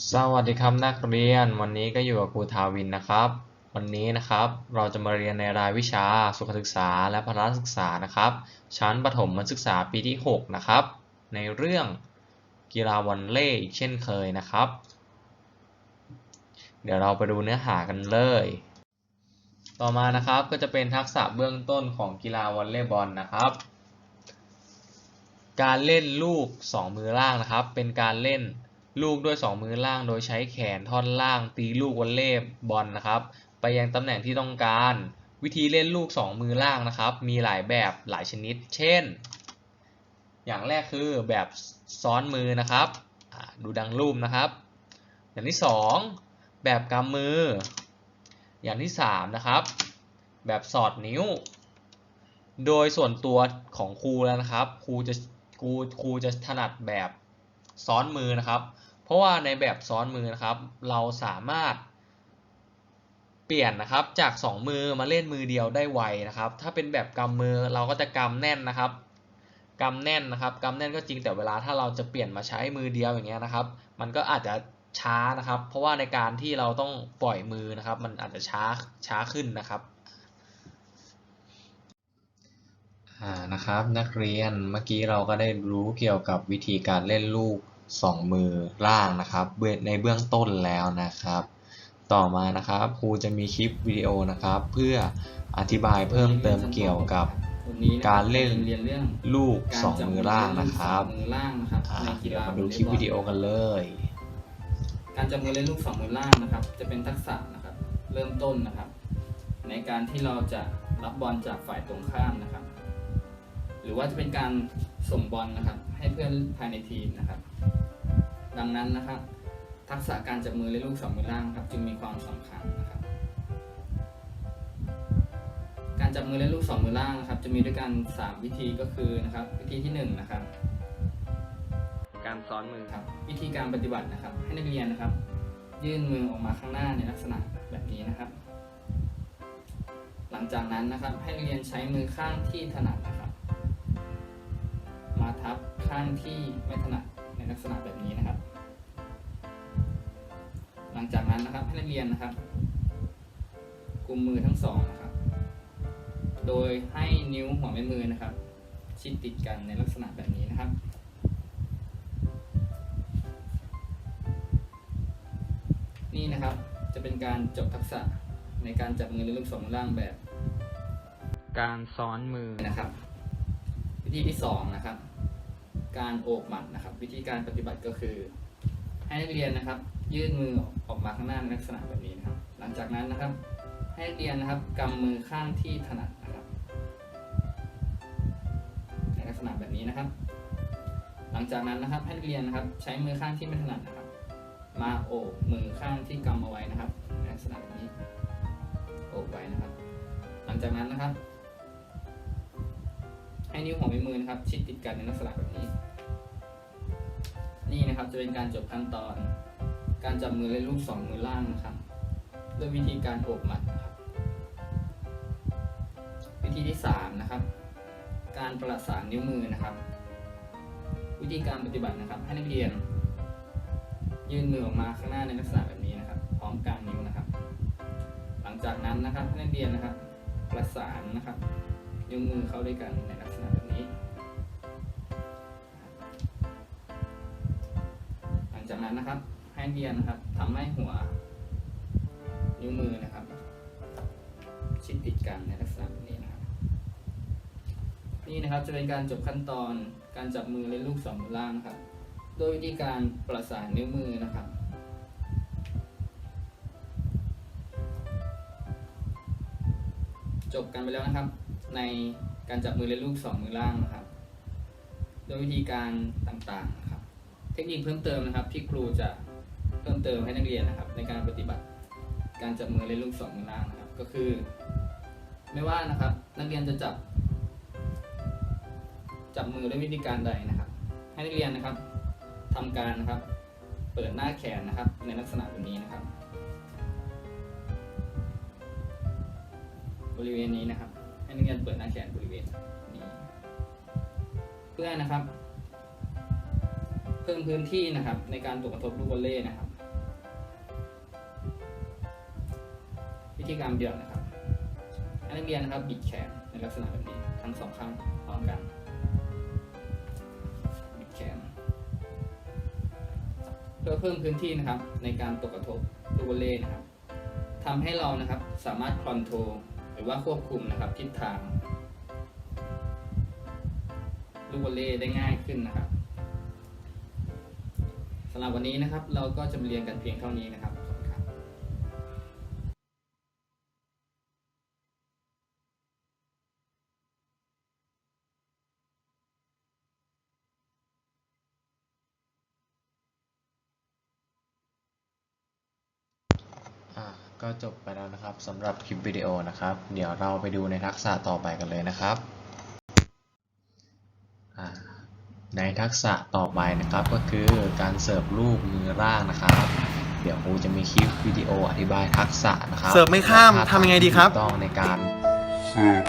สวัสดีครับนักเรียน วันนี้ก็อยู่กับครูทาวินนะครับ วันนี้นะครับเราจะมาเรียนในรายวิชาสุขศึกษาและพละศึกษานะครับ ชั้นประถมศึกษาปีที่ 6 นะครับ ในเรื่องกีฬาวอลเลย์อีกเช่นเคยนะครับ เดี๋ยวเราไปดูเนื้อหากันเลย ต่อมานะครับก็จะเป็นทักษะเบื้องต้นของกีฬาวอลเลย์บอลนะครับ การเล่นลูก 2 มือล่างนะครับ เป็นการเล่น ลูกด้วย 2 มือล่างโดยใช้แขนท่อนล่าง ตีลูกวอลเลย์บอลนะครับ ไปยังตำแหน่งที่ต้องการ วิธีเล่นลูก 2 มือล่างนะครับ มีหลายแบบหลายชนิด เช่น อย่างแรกคือแบบซ้อนมือนะครับ ดูดังรูปนะครับ อย่างที่ 2 แบบกำมือ อย่างที่ 3 นะครับ แบบสอดนิ้ว โดยส่วนตัวของครูแล้วนะครับครูจะครูครูจะถนัดแบบซ้อนมือนะครับ ราะว่าในแบบซ้อนมือนะครับ เราสามารถเปลี่ยนนะครับจาก 2 มือมาเล่นมือเดียวได้ไวนะครับ ถ้าเป็นแบบกำมือเราก็จะกำแน่นนะครับกำแน่นนะครับกำแน่นก็จริงแต่เวลาถ้าเราจะเปลี่ยนมาใช้มือเดียวอย่างเงี้ยนะครับ มันก็อาจจะช้านะครับ เพราะว่าในการที่เราต้องปล่อยมือนะครับ มันอาจจะช้าช้าขึ้นนะครับอ่านะครับนักเรียนเมื่อกี้เราก็ได้รู้เกี่ยวกับวิธีการเล่นลูก สองมือล่างนะครับเบื้องในเบื้องต้นแล้วนะครับ ต่อมานะครับครูจะมีคลิปวิดีโอนะครับ เพื่ออธิบายเพิ่มเติมเกี่ยวกับวันนี้ะคบการเล่นเรียนเรื่องลูกการสองมือล่างนะครับจัมือล่างนะครับอ่าในกีเดี๋ยวฬามาดูวอลเลคลิปย์บอลวิดีโอกันเลย การจับมือเล่นลูกสองมือล่างนะครับ จะเป็นทักษะนะครับเริ่มต้นนะครับ ในการที่เราจะรับบอลจากฝ่ายตรงข้ามนะครับ หรือว่าจะเป็นการส่งบอลนะครับ ให้เพื่อนภายในทีมนะครับ ดังนั้นนะครับ ทักษะการจับมือเล่นลูกสองมือล่างครับจึงมีความสำคัญนะครับ การจับมือเล่นลูกสองมือล่างนะครับ จะมีด้วยกัน 3 วิธีก็คือนะครับ วิธีที่1นนะครับ การซ้อนมือครับวิธีการปฏิบัตินะครับ ให้นักเรียนนะครับ ยื่นมือออกมาข้างหน้าในลักษณะแบบนี้นะครับ หลังจากนั้นนะครับให้นักเรียนใช้มือข้างที่ถนัดนะครับ มาทับข้างที่ไม่ถนัด ลักษณะแบบนี้นะครับ หลังจากนั้นนะครับให้นักเรียนนะครับกุมมือทั้งสองนะครับ โดยให้นิ้วหัวแม่มือนะครับ ชิดติดกันในลักษณะแบบนี้นะครับนี่นะครับจะเป็นการจบทักษะในการจับมือเล่นลูกสองล่างแบบ การซ้อนมือนะครับ วิธีที่สองนะครับ การโอบหมัดนะครับ วิธีการปฏิบัติก็คือ ให้นักเรียนนะครับ ยื่นมือออกมาข้างหน้าในลักษณะแบบนี้นะครับ หลังจากนั้นนะครับ ให้นักเรียนนะครับกำมือข้างที่ถนัดนะครับ ในลักษณะแบบนี้นะครับ หลังจากนั้นนะครับให้นักเรียนนะครับ ใช้มือข้างที่ไม่ถนัดนะครับ มาโอบมือข้างที่กำเอาไว้นะครับในลักษณะแบบนี้โอบไว้นะครับ หลังจากนั้นนะครับ ให้นิ้วหัวแม่มือนะครับ ชิดติดกันในลักษณะแบบนี้ นี่นะครับจะเป็นการจบขั้นตอน การจับมือเล่นลูกสองมือล่างนะครับด้วยวิธีการโอบหมัดนะครับ วิธีที่สามนะครับ การประสานนิ้วมือนะครับ วิธีการปฏิบัตินะครับ ให้นักเรียน ยื่นมือออกมาข้างหน้าในลักษณะแบบนี้นะครับ พร้อมกลางนิ้วนะครับ หลังจากนั้นนะครับให้นักเรียนนะครับ ประสานนะครับ นิ้วมือเข้าด้วยกันนะแบบ นะครับ ให้นักเรียนนะครับทำให้หัว นิ้วมือนะครับ ชิดติดกันในลักษณะนี้นะครับ นี่นะครับจะเป็นการจบขั้นตอนการจับมือเล่นลูกสองมือล่างนะครับ โดยวิธีการประสานนิ้วมือนะครับจบกันไปแล้วนะครับ ในการจับมือเล่นลูกสองมือล่างนะครับ โดยวิธีการต่างๆ เทคนิคเพิ่มเติมนะครับ ที่ครูจะเพิ่มเติมให้นักเรียนนะครับ ในการปฏิบัติการจับมือเล่นลูกสองมือล่างนะครับ ก็คือ ไม่ว่านะครับ นักเรียนจะจับ จับมือด้วยวิธีการใดนะครับ ให้นักเรียนนะครับทำการนะครับ เปิดหน้าแขนนะครับ ในลักษณะแบบนี้นะครับ บริเวณนี้นะครับ ให้นักเรียนเปิดหน้าแขนบริเวณนี้เพื่อนะครับ เพิ่มพื้นที่นะครับ ในการตกกระทบลูกบอลเล่นะครับ วิธีการเดียวนะครับอันนี้เรียนนะครับบิดแขนในลักษณะแบบนี้ทั้งสองข้างพร้อมกันบิดแขนเพื่อเพิ่มพื้นที่นะครับ ในการตกกระทบลูกบอลเล่นะครับทำให้เรานะครับสามารถคอนโทรหรือว่าควบคุมนะครับทิศทางลูกบอลเล่ได้ง่ายขึ้นนะครับ สำหรับวันนี้นะครับ เราก็จะมาเรียนกันเพียงเท่านี้นะครับขอบคุณครับอ่าก็จบไปแล้วนะครับสำหรับคลิปวิดีโอนะครับ เดี๋ยวเราไปดูในทักษะต่อไปกันเลยนะครับอ่า ในทักษะต่อไปนะครับก็คือการเสิร์ฟลูกมือล่างนะครับ เดี๋ยวครูจะมีคลิปวิดีโออธิบายทักษะนะครับเสิร์ฟไม่ข้ามและท่ทำยังไงดีครับที่ถูกต้องในการ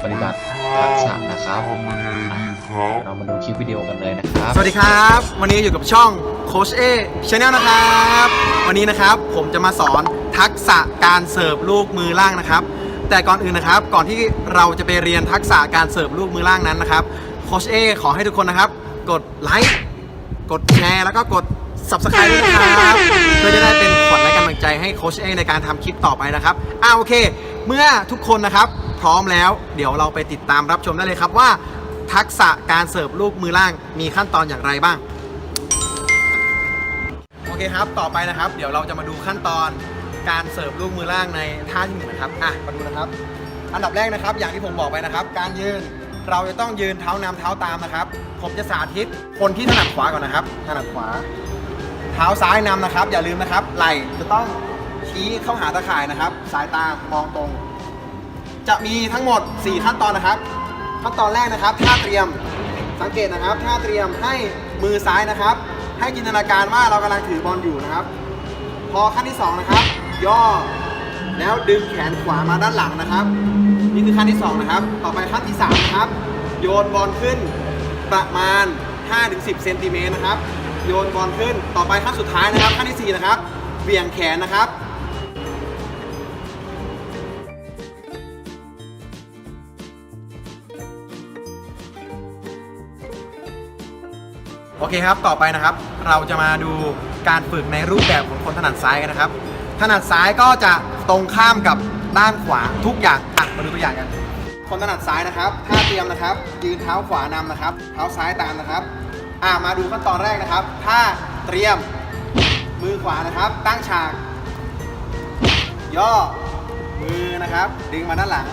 ปฏิบัติทักษะนะครับทำยังไงดีครับเรามาดูคลิปวิดีโอกันเลยนะครับ สวัสดีครับ วันนี้อยู่กับช่องโคชเอชาแนลนะครับ วันนี้นะครับผมจะมาสอนทักษะการเสิร์ฟลูกมือล่างนะครับ แต่ก่อนอื่นนะครับ ก่อนที่เราจะไปเรียนทักษะการเสิร์ฟลูกมือล่างนั้นนะครับโคชเอขอให้ทุกคนนะครับ กดไลค์กดแชร์แล้วก็กด subscribe ด้วยนะครับเพื่อจะได้เป็นขวัญและกำลังใจให้โคชเอในการทำคลิปต่อไปนะครับอ่าโอเค เมื่อทุกคนนะครับ พร้อมแล้วเดี๋ยวเราไปติดตามรับชมได้เลยครับว่า ทักษะการเสิร์ฟลูกมือล่างมีขั้นตอนอย่างไรบ้าง โอเคครับ ต่อไปนะครับ เดี๋ยวเราจะมาดูขั้นตอนการเสิร์ฟลูกมือล่างในท่าที่หนึ่งนะครับ อะ มาดูนะครับ อันดับแรกนะครับ อย่างที่ผมบอกไปนะครับ การยืน เราจะต้องยืนเท้านำเท้าตามนะครับ ผมจะสาธิตคนที่ถนัดขวาก่อนนะครับ ถนัดขวา เท้าซ้ายนำนะครับ อย่าลืมนะครับ ไหล่จะต้องชี้เข้าหาตะข่ายนะครับ สายตามองตรง จะมีทั้งหมด 4 ขั้นตอนนะครับ ขั้นตอนแรกนะครับท่าเตรียมสังเกตนะครับท่าเตรียมให้มือซ้ายนะครับ ให้จินตนาการว่าเรากำลังถือบอลอยู่นะครับ พอขั้นที่ 2 นะครับ ย่อแล้วดึงแขนขวามาด้านหลังนะครับ นี่คือขั้นที่ 2 นะครับ ต่อไปขั้นที่ 3 นะครับ โยนบอลขึ้นประมาณ 5-10เซนติเมตรนะครับ โยนบอลขึ้น ต่อไปขั้นสุดท้ายนะครับ ขั้นที่ 4 นะครับเหวี่ยงแขนนะครับโอเคครับ ต่อไปนะครับ เราจะมาดูการฝึกในรูปแบบของคนถนัดซ้ายกันนะครับ ถนัดซ้ายก็จะตรงข้ามกับ ด้านขวาทุกอย่างอะมาดูตัวอย่างกัน คนถนัดซ้ายนะครับท่าเตรียมนะครับ ยืนเท้าขวานำนะครับ เท้าซ้ายตามนะครับ อะมาดูขั้นตอนแรกนะครับท่าเตรียมมือขวานะครับ ตั้งฉาก ย่อมือนะครับ ดึงมาด้านหลัง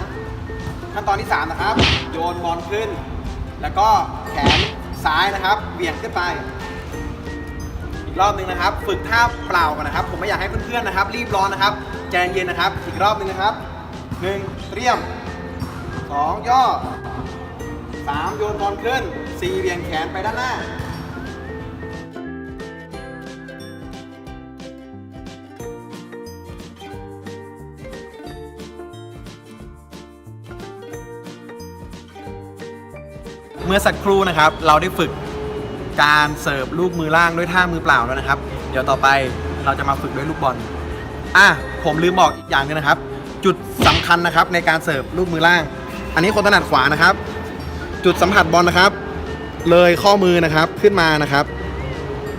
ขั้นตอนที่ 3 นะครับ โยนบอลขึ้น แล้วก็แขนซ้ายนะครับเบี่ยงขึ้นไป อีกรอบหนึ่งนะครับ ฝึกท่าเปล่าก่อนนะครับ ผมไม่อยากให้เพื่อนๆนะครับ รีบร้อนนะครับใจเย็นนะครับ อีกรอบหนึ่งนะครับ 1. เตรียม 2. ย่อ 3. โยนบอลขึ้น 4. เบี่ยงแขนไปด้านหน้าเมื่อสักครู่นะครับ เราได้ฝึก การเสิร์ฟลูกมือล่างด้วยท่ามือเปล่าแล้วนะครับ เดี๋ยวต่อไปเราจะมาฝึกด้วยลูกบอลอะผมลืมบอกอีกอย่างหนึงนะครับ จุดสำคัญนะครับในการเสิร์ฟลูกมือล่าง อันนี้คนถนัดขวานะครับ จุดสัมผัสบอลนะครับ เลยข้อมือนะครับขึ้นมานะครับ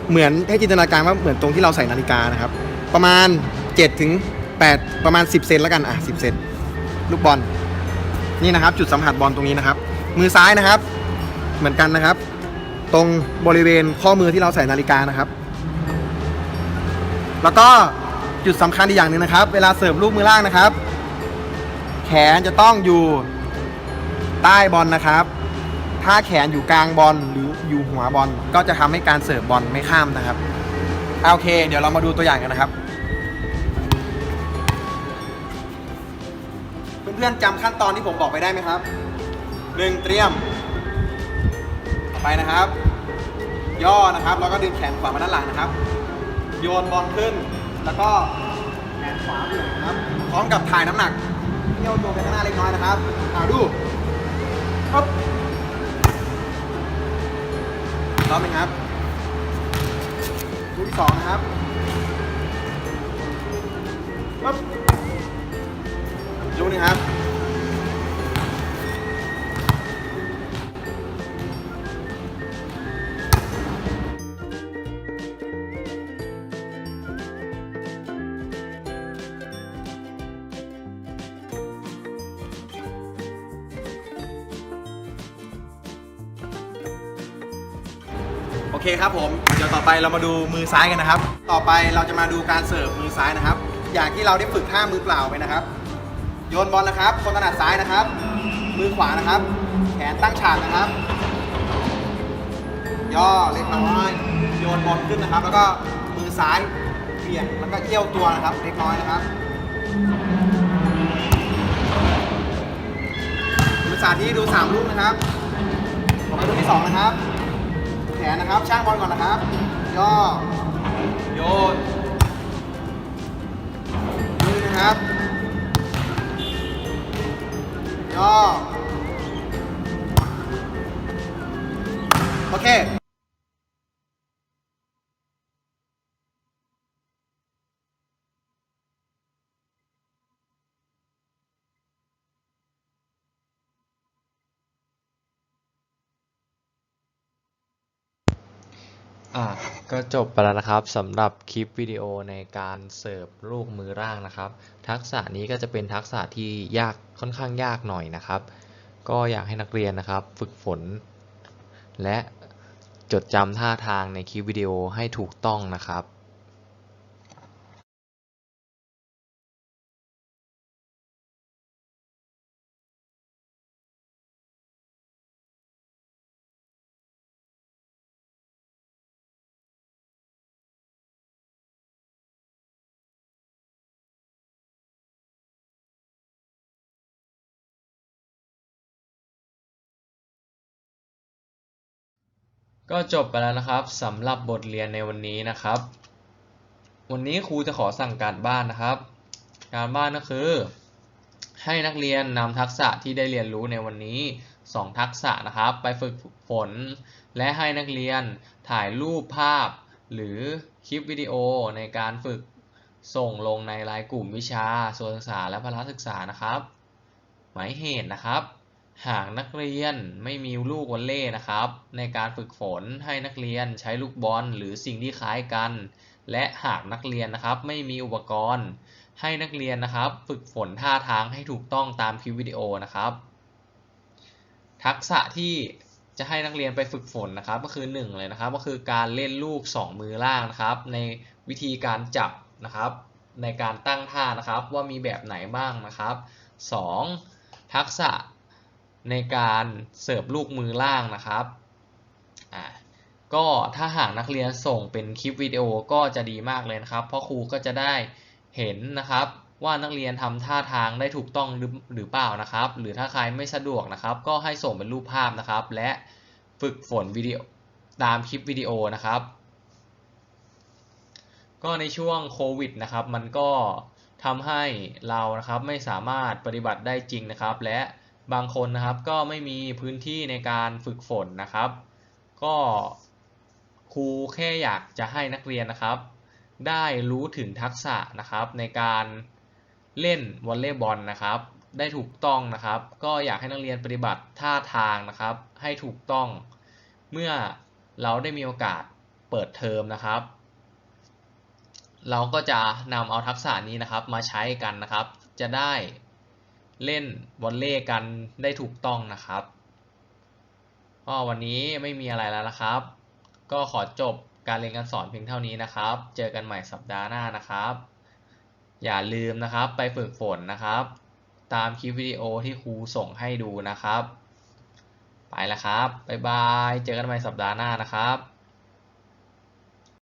เหมือนให้จินตนาการว่าเหมือนตรงที่เราใส่นาฬิกานะครับ ประมาณ7ถึง8ประมาณ 10 เซนแล้วกันอะ10 เซนลูกบอลนี่นะครับ จุดสัมผัสบอลตรงนี้นะครับ มือซ้ายนะครับ เหมือนกันนะครับ ตรงบริเวณข้อมือที่เราใส่นาฬิกานะครับ แล้วก็จุดสำคัญอีกอย่างหนึ่งนะครับ เวลาเสิร์ฟลูกมือล่างนะครับ แขนจะต้องอยู่ใต้บอลนะครับ ถ้าแขนอยู่กลางบอลหรืออยู่หัวบอลก็จะทำให้การเสิร์ฟบอลไม่ข้ามนะครับโอเค เดี๋ยวเรามาดูตัวอย่างกันนะครับ เพื่อนๆจำขั้นตอนที่ผมบอกไปได้ไหมครับหนึ่งเตรียม ไปนะครับ ย่อนะครับ แล้วก็ดึงแขนขวามาด้านหลังนะครับ โยนบอลขึ้น แล้วก็แขนขวาเบี่ยงนะครับ พร้อมกับถ่ายน้ำหนักเที่ยวตัวไปข้างหน้าเล็กน้อยนะครับเอาดูปึ๊บรอบหนึ่งครับลูกที่สองนะครับปึ๊บ เคครับผมเดี๋ยวต่อไปเรามาดูมือซ้ายกันนะครับ ต่อไปเราจะมาดูการเสิร์ฟมือซ้ายนะครับ อย่างที่เราได้ฝึกท่ามือเปล่าไปนะครับ โยนบอลนะครับ คนถนัดซ้ายนะครับ มือขวานะครับ แขนตั้งฉากนะครับ ย่อเล็กน้อยโยนบอลขึ้นนะครับ แล้วก็มือซ้ายเบี่ยงแล้วก็เอี้ยวตัวนะครับ เล็กน้อยนะครับดูสาธิตดูสามลูกนะครับต่อไปลูกที่สองนะครับ ขนนะครับ ช่างบอลก่อนนะครับ ย่อ โยน นี่นะครับ ย่อ โอเค อะก็จบไปแล้วนะครับสำหรับคลิปวิดีโอในการเสิร์ฟลูกมือร่างนะครับ ทักษะนี้ก็จะเป็นทักษะที่ยากค่อนข้างยากหน่อยนะครับ ก็อยากให้นักเรียนนะครับ ฝึกฝน และจดจำท่าทางในคลิปวิดีโอให้ถูกต้องนะครับ ก็จบไปแล้วนะครับสำหรับบทเรียนในวันนี้นะครับ วันนี้ครูจะขอสั่งการบ้านนะครับ การบ้านก็คือ ให้นักเรียนนำทักษะที่ได้เรียนรู้ในวันนี้ 2 ทักษะนะครับ ไปฝึกฝน และให้นักเรียนถ่ายรูปภาพ หรือคลิปวิดีโอในการฝึกส่งลงในรายกลุ่มวิชาส่วนศึกษาและพละศึกษานะครับ หมายเหตุนะครับ หากนักเรียนไม่มีลูกวอลเลย์นะครับ ในการฝึกฝนให้นักเรียนใช้ลูกบอลหรือสิ่งที่คล้ายกัน และหากนักเรียนนะครับไม่มีอุปกรณ์ ให้นักเรียนนะครับ ฝึกฝนท่าทางให้ถูกต้องตามคลิปวิดีโอนะครับ ทักษะที่จะให้นักเรียนไปฝึกฝนนะครับ ก็คือ1เลยนะครับ ก็คือการเล่นลูก 2 มือล่างนะครับ ในวิธีการจับนะครับ ในการตั้งท่านะครับ ว่ามีแบบไหนบ้างนะครับ 2. ทักษะ ในการเสิร์ฟลูกมือล่างนะครับอ่าก็ถ้าหากนักเรียนส่งเป็นคลิปวิดีโอก็จะดีมากเลยนะครับ เพราะครูก็จะได้เห็นนะครับ ว่านักเรียนทำท่าทางได้ถูกต้องหรือหรือเปล่านะครับ หรือถ้าใครไม่สะดวกนะครับ ก็ให้ส่งเป็นรูปภาพนะครับ และฝึกฝนวิดีโอตามคลิปวิดีโอนะครับ ก็ในช่วงโควิดนะครับ มันก็ทำให้เรานะครับไม่สามารถปฏิบัติได้จริงนะครับ และ บางคนนะครับก็ไม่มีพื้นที่ในการฝึกฝนนะครับ ก็ครูแค่อยากจะให้นักเรียนนะครับ ได้รู้ถึงทักษะนะครับในการเล่นวอลเลย์บอลนะครับ ได้ถูกต้องนะครับ ก็อยากให้นักเรียนปฏิบัติท่าทางนะครับ ให้ถูกต้อง เมื่อเราได้มีโอกาสเปิดเทอมนะครับ เราก็จะนำเอาทักษะนี้นะครับมาใช้กันนะครับ จะได้ เล่นวอลเลย์กันได้ถูกต้องนะครับก็วันนี้ไม่มีอะไรแล้วนะครับ ก็ขอจบการเรียนการสอนเพียงเท่านี้นะครับ เจอกันใหม่สัปดาห์หน้านะครับ อย่าลืมนะครับไปฝึกฝนนะครับ ตามคลิปวิดีโอที่ครูส่งให้ดูนะครับ ไปแล้วครับ บ๊ายบาย เจอกันใหม่สัปดาห์หน้านะครับ